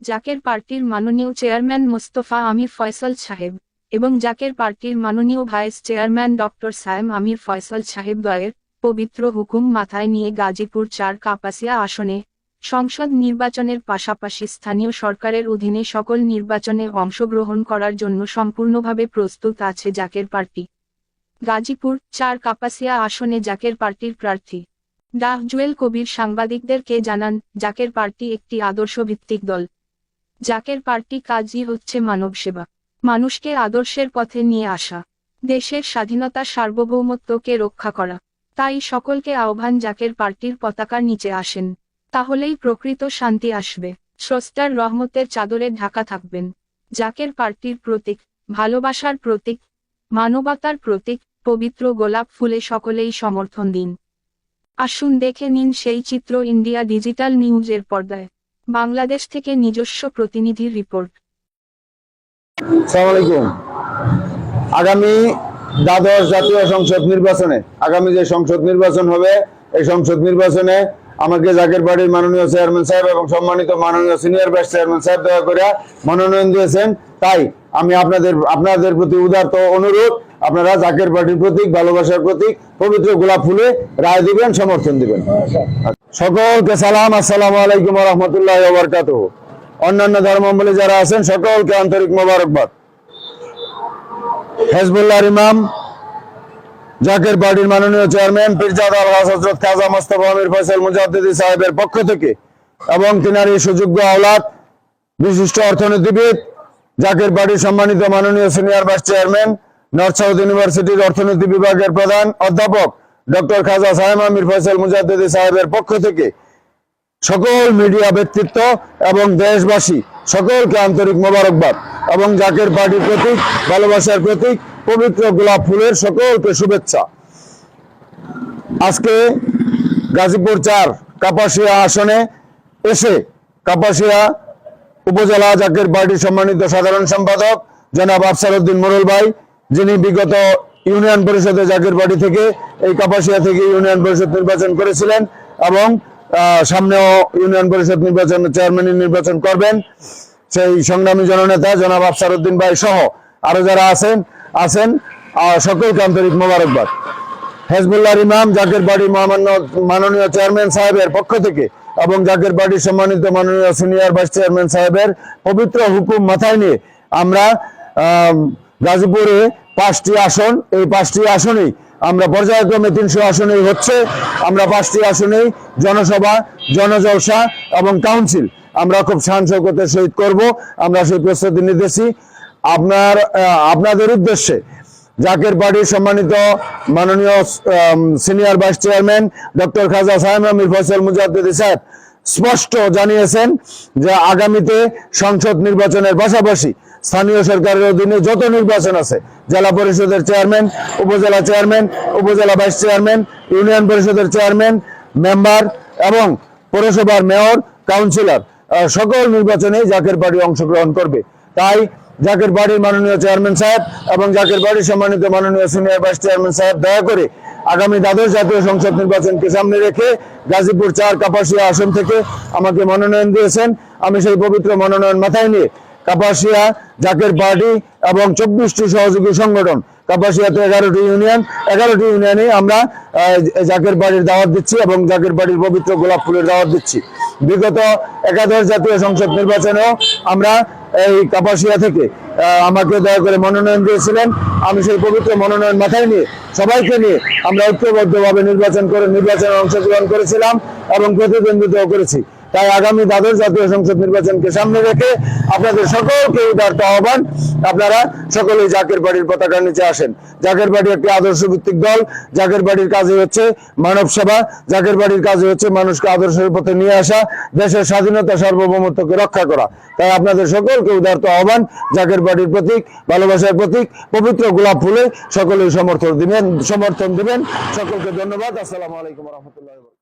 জাকের পার্টির মাননীয় চেয়ারম্যান মোস্তফা আমির ফয়সাল সাহেব এবং জাকের পার্টির মাননীয় vice chairman doctor Sayem Amir Faisal Saheb দয়ের পবিত্র হুকুম মাথায় নিয়ে গাজীপুর চার কাপাসিয়া আসনে সংসদ নির্বাচনের পাশাপাশি স্থানীয় সরকারের অধীনে সকল নির্বাচনে অংশগ্রহণ করার জন্য সম্পূর্ণভাবে প্রস্তুত আছে জাকের পার্টি। গাজীপুর চার কাপাসিয়া আসনে জাকের পার্টির প্রার্থী। ডাহ জুয়েল কবির সাংবাদিকদেরকে জানান, জাকের পার্টি একটি আদর্শভিত্তিক দল। জাকের পার্টি কাজই হচ্ছে মানব সেবা মানুষকে আদর্শের পথে নিয়ে আসা। দেশের স্বাধীনতা সার্বভৌমত্বকে রক্ষা করা। তাই সকলকে আহ্বান জাকের পার্টির পতাকার নিচে আসেন, তাহলেই প্রকৃত শান্তি আসবে। স্রষ্টার রহমতের চাদরে ঢাকা থাকবেন। জাকের পার্টির প্রতীক, ভালোবাসার প্রতীক, মানবতার প্রতীক, পবিত্র গোলাপ ফুলে সকলেই সমর্থন দিন। আসুন দেখে নিন সেই চিত্র ইন্ডিয়া ডিজিটাল নিউজের পর্দায়। বাংলাদেশ থেকে নিজস্ব প্রতিনিধির রিপোর্ট। আগামী দ্বাদশ জাতীয় সংসদ নির্বাচনে, আগামী যে সংসদ নির্বাচন হবে, এই সংসদ নির্বাচনে আমাকে জাকের বাড়ির মাননীয় চেয়ারম্যান সাহেব এবং সম্মানিত মাননীয় সিনিয়র ভাইস চেয়ারম্যান সাহেব দয়া করে মনোনয়ন দিয়েছেন। তাই আমি আপনাদের আপনাদের প্রতি উদারত অনুরোধ, আপনারা জাকের পার্টির প্রতীক, ভালোবাসার প্রতীক, পবিত্র গোলাপ ফুলে রায় দিবেন, সমর্থন দিবেন। সকলকে সালাম, আসসালাম আলাইকুম রহমতুল্লাহ বরকাত অন্যান্য ধর্মাবলী যারা আছেন, সকলকে আন্তরিক মোবারকবাদ। হেজবুল্লাহর ইমাম জাকের পার্টির মাননীয় চেয়ারম্যান, পীরজাদ আল হজরত খাজা মোস্তফা আমির ফয়সাল মুজাদ্দিদি সাহেবের পক্ষ থেকে এবং তিনার সুযোগ্য আওলাদ, বিশিষ্ট অর্থনীতিবিদ, জাকের পার্টির সম্মানিত মাননীয় senior vice chairman north south ইউনিভার্সিটির অর্থনীতি বিভাগের প্রধান অধ্যাপক ডক্টর খাজা সাহেব আমির ফয়সাল মুজাদ্দিদি সাহেবের পক্ষ থেকে সকল মিডিয়া ব্যক্তিত্ব এবং দেশবাসী, সকলকে আন্তরিক মোবারকবাদ এবং জাকের পার্টির প্রতীক, ভালোবাসার প্রতীক পবিত্র গোলাপ ফুলের সকলকে শুভেচ্ছা। আজকে গাজীপুর চার কাপাসিয়া আসনে এসে কাপাসিয়া উপজেলা জাকের পার্টির সম্মানিত সাধারণ সম্পাদক জনাব আফসার উদ্দিন মোরল ভাই, যিনি বিগত ইউনিয়ন পরিষদে জাকের পার্টি থেকে এই কাপাসিয়া থেকে ইউনিয়ন পরিষদ নির্বাচন করেছিলেন এবং সামনেও ইউনিয়ন পরিষদ নির্বাচন চেয়ারম্যান নির্বাচন করবেন। সেই সংগ্রামী জননেতা জনাব আফসার উদ্দিন ভাই সহ আরও যারা আছেন আছেন। সকলকে আন্তরিক মোবারকবাদ। হেজবুল্লাহর ইমাম জাকের বাড়ি মহামান্য মাননীয় চেয়ারম্যান সাহেবের পক্ষ থেকে এবং জাকের বাড়ির সম্মানিত মাননীয় সিনিয়র ভাইস চেয়ারম্যান সাহেবের পবিত্র হুকুম মাথায় নিয়ে আমরা গাজীপুরে পাঁচটি আসন, এই পাঁচটি আসনেই আমরা পর্যায়ক্রমে তিনশো আসনেই হচ্ছে। আমরা পাঁচটি আসনেই জনসভা, জনজলসা এবং কাউন্সিল আমরা খুব শান্তকতার সহিত করব। আমরা সেই প্রস্তুতি নিতেছি। আপনার আপনাদের উদ্দেশ্যে জাকের পার্টির সম্মানিত মাননীয় senior vice chairman doctor Khaja Saheb Amir Faisal Mujaddidi সাহেব স্পষ্ট জানিয়েছেন যে আগামীতে সংসদ নির্বাচনের পাশাপাশি স্থানীয় সরকারের অধীনে যত নির্বাচন আছে, জেলা পরিষদের chairman upazila chairman upazila vice chairman union পরিষদের চেয়ারম্যান মেম্বার এবং পৌরসভার মেয়র কাউন্সিলর সকল নির্বাচনে জাকের পার্টি অংশগ্রহণ করবে। তাই জাকের বাড়ির মাননীয় চেয়ারম্যান সাহেব এবং জাকের বাড়ির সম্মানিত মাননীয় সিনিয়র ভাইস চেয়ারম্যান সাহেব, দয়া করে আগামী দ্বাদশ জাতীয় সংসদ নির্বাচনকে সামনে রেখে গাজীপুর চার কাপাসিয়া আসন থেকে আমাকে মনোনয়ন দিয়েছেন। আমি সেই পবিত্র মনোনয়ন মাথায় নিয়ে কাপাসিয়া, জাকের পার্টি এবং চব্বিশটি সহযোগী সংগঠন, কাপাসিয়াতে এগারোটি ইউনিয়ন, এগারোটি ইউনিয়নে আমরা জাকের বাড়ির দাওয়াত দিচ্ছি এবং জাকের বাড়ির পবিত্র গোলাপ ফুলের দাওয়াত দিচ্ছি। বিগত একাদশ জাতীয় সংসদ নির্বাচনেও আমরা এই কাপাসিয়া থেকে আমাকে দয়া করে মনোনয়ন দিয়েছিলেন। আমি সেই পবিত্র মনোনয়ন মাথায় নিয়ে সবাইকে নিয়ে আমরা ঐক্যবদ্ধভাবে নির্বাচন করে, নির্বাচনে অংশগ্রহণ করেছিলাম এবং প্রতিদ্বন্দ্বিতাও করেছি। তাই আগামী দ্বাদশ জাতীয় সংসদ নির্বাচনকে সামনে রেখে আপনাদের সকলকে উদার্ত আহ্বান। আপনারা সকলেই জাকের বাড়ির পতাকার নিচে আসেন। জাকের বাড়ি একটি আদর্শ ভিত্তিক দল। জাকের বাড়ির কাজে হচ্ছে মানব সেবা। জাকের বাড়ির কাজে হচ্ছে মানুষকে আদর্শের পথে নিয়ে আসা, দেশের স্বাধীনতা সার্বভৌমত্বকে রক্ষা করা। তাই আপনাদের সকলকে উদার্ত আহ্বান, জাকের বাড়ির প্রতীক, ভালোবাসার প্রতীক, পবিত্র গোলাপ ফুলে সকলেই সমর্থন দিবেন সমর্থন দিবেন। সকলকে ধন্যবাদ। আসসালামু আলাইকুম রহমতুল্লাহ